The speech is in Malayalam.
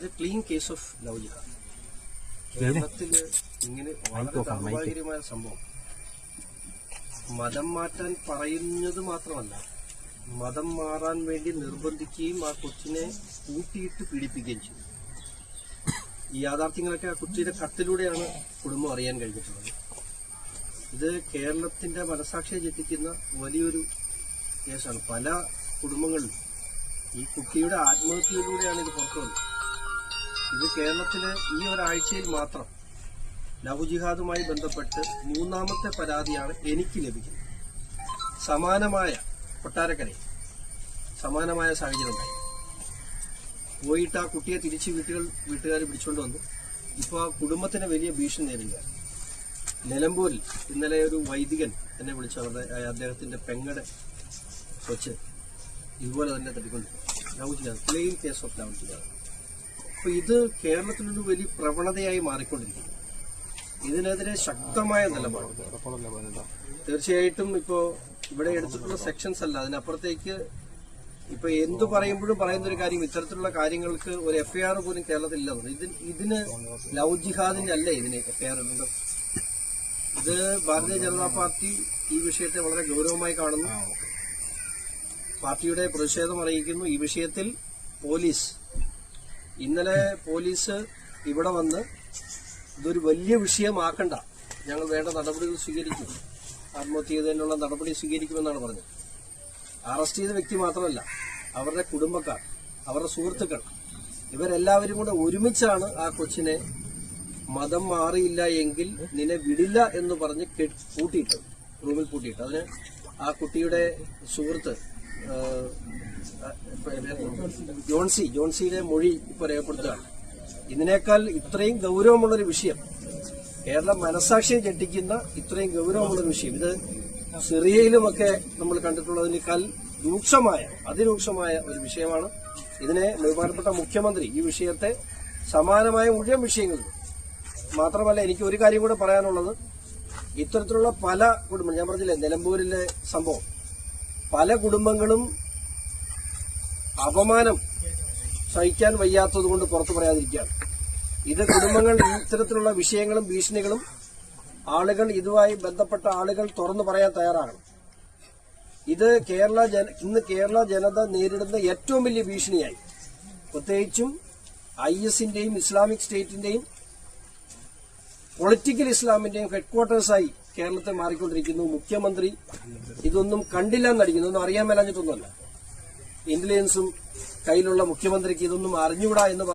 ഇത് clean case of love jihad കേരളത്തിൽ ഇങ്ങനെ വളരെ ദൗർഭാഗ്യകരമായ സംഭവം. മതം മാറ്റാൻ പറയുന്നത് മാത്രമല്ല മതം മാറാൻ വേണ്ടി നിർബന്ധിക്കുകയും ആ കൊച്ചിനെ കൂട്ടിയിട്ട് പീഡിപ്പിക്കുകയും ചെയ്തു. ഈ യാഥാർത്ഥ്യങ്ങളൊക്കെ ആ കുട്ടിയുടെ കത്തിലൂടെയാണ് കുടുംബം അറിയാൻ കഴിഞ്ഞിട്ടുള്ളത്. ഇത് കേരളത്തിന്റെ മനസാക്ഷിയെ ചെത്തിക്കുന്ന വലിയൊരു കേസാണ്. പല കുടുംബങ്ങളിലും ഈ കുട്ടിയുടെ ആത്മഹത്യയിലൂടെയാണ് ഇത് പുറത്തു വന്നത് ഇത് കേരളത്തിലെ ഈ ഒരാഴ്ചയിൽ മാത്രം ലവ് ജിഹാദുമായി ബന്ധപ്പെട്ട് മൂന്നാമത്തെ പരാതിയാണ് എനിക്ക് ലഭിക്കുന്നത്. സമാനമായ കൊട്ടാരക്കരയിൽ സമാനമായ സാഹചര്യം പോയിട്ട് ആ കുട്ടിയെ തിരിച്ച് വീട്ടുകൾ വീട്ടുകാർ പിടിച്ചുകൊണ്ട് വന്നു. ഇപ്പോൾ ആ കുടുംബത്തിന് വലിയ ഭീഷണി നേരിടുകയാണ്. നിലമ്പൂരിൽ ഇന്നലെ ഒരു വൈദികൻ എന്നെ വിളിച്ചു. അവരുടെ അദ്ദേഹത്തിന്റെ പെങ്ങടെ കൊച്ച് ഇതുപോലെ തന്നെ തട്ടിക്കൊണ്ട് love jihad plain case of love jihad അപ്പൊ ഇത് കേരളത്തിലൊരു വലിയ പ്രവണതയായി മാറിക്കൊണ്ടിരിക്കുന്നു. ഇതിനെതിരെ ശക്തമായ നിലപാട് തീർച്ചയായിട്ടും ഇപ്പോ ഇവിടെ എടുത്തിട്ടുള്ള സെക്ഷൻസ് അല്ല. അതിനപ്പുറത്തേക്ക് ഇപ്പൊ എന്തു പറയുമ്പോഴും പറയുന്ന ഒരു കാര്യം ഇത്തരത്തിലുള്ള കാര്യങ്ങൾക്ക് ഒരു എഫ്ഐആർ പോലും കേരളത്തിൽ ഇല്ലെന്ന് ഇതിന് ഇതിന് ലവ് ജിഹാദിന്റെ അല്ലേ ഇതിന് എഫ്ഐആർ ഉണ്ട് ഇത് ഭാരതീയ ജനതാ പാർട്ടി ഈ വിഷയത്തെ വളരെ ഗൗരവമായി കാണുന്നു. പാർട്ടിയുടെ പ്രതിഷേധം അറിയിക്കുന്നു. ഈ വിഷയത്തിൽ പോലീസ് ഇന്നലെ പോലീസ് ഇവിടെ വന്ന് ഇതൊരു വലിയ വിഷയമാക്കണ്ട. ഞങ്ങൾ വേണ്ട നടപടികൾ സ്വീകരിക്കും. ആത്മഹത്യ ചെയ്തതിനുള്ള നടപടി സ്വീകരിക്കുമെന്നാണ് പറഞ്ഞത്. അറസ്റ്റ് ചെയ്ത വ്യക്തി മാത്രമല്ല അവരുടെ കുടുംബക്കാർ അവരുടെ സുഹൃത്തുക്കൾ ഇവരെല്ലാവരും കൂടെ ഒരുമിച്ചാണ് ആ കൊച്ചിനെ മതം മാറിയില്ല എങ്കിൽ നിന്നെ വിടില്ല എന്ന് പറഞ്ഞ് കെ- പൂട്ടിയിട്ടത് റൂമിൽ പൂട്ടിയിട്ട് അതിന് ആ കുട്ടിയുടെ സുഹൃത്ത് ജോൺസി ജോൺസിയുടെ മൊഴി ഇപ്പോൾ രേഖപ്പെടുത്തുകയാണ്. ഇതിനേക്കാൾ ഇത്രയും ഗൗരവമുള്ളൊരു വിഷയം കേരള മനസാക്ഷിയെ ഞെട്ടിക്കുന്ന ഇത്രയും ഗൗരവമുള്ളൊരു വിഷയം. ഇത് സിറിയയിലുമൊക്കെ നമ്മൾ കണ്ടിട്ടുള്ളതിനേക്കാൾ രൂക്ഷമായ അതിരൂക്ഷമായ ഒരു വിഷയമാണ്. ഇതിനെ ബഹുമാനപ്പെട്ട മുഖ്യമന്ത്രി ഈ വിഷയത്തെ സമാനമായ മുഴുവൻ വിഷയങ്ങളിൽ മാത്രമല്ല എനിക്ക് ഒരു കാര്യം കൂടെ പറയാനുള്ളത്. ഇത്തരത്തിലുള്ള പല കുടുംബം ഞാൻ പറഞ്ഞില്ലേ നിലമ്പൂരിലെ സംഭവം. പല കുടുംബങ്ങളും അപമാനം സഹിക്കാൻ വയ്യാത്തത് കൊണ്ട് പുറത്തു പറയാതിരിക്കുകയാണ്. ഇത് കുടുംബങ്ങൾ ഇത്തരത്തിലുള്ള വിഷയങ്ങളും ഭീഷണികളും ആളുകൾ ഇതുമായി ബന്ധപ്പെട്ട ആളുകൾ തുറന്നു പറയാൻ തയ്യാറാകണം. ഇത് കേരള ജന ഇന്ന് കേരള ജനത നേരിടുന്ന ഏറ്റവും വലിയ ഭീഷണിയായി. പ്രത്യേകിച്ചും ഐ എസിന്റെയും ഇസ്ലാമിക് സ്റ്റേറ്റിന്റെയും പൊളിറ്റിക്കൽ ഇസ്ലാമിന്റെയും ഹെഡ്ക്വാർട്ടേഴ്സായി കേരളത്തെ മാറിക്കൊണ്ടിരിക്കുന്നു. മുഖ്യമന്ത്രി ഇതൊന്നും കണ്ടില്ല എന്നടിക്കുന്നു ഒന്നും അറിയാൻ മേലാഞ്ഞിട്ടൊന്നുമല്ല. ഇന്റലിജൻസും കയ്യിലുള്ള മുഖ്യമന്ത്രിക്ക് ഇതൊന്നും അറിഞ്ഞുകൂടാ എന്ന്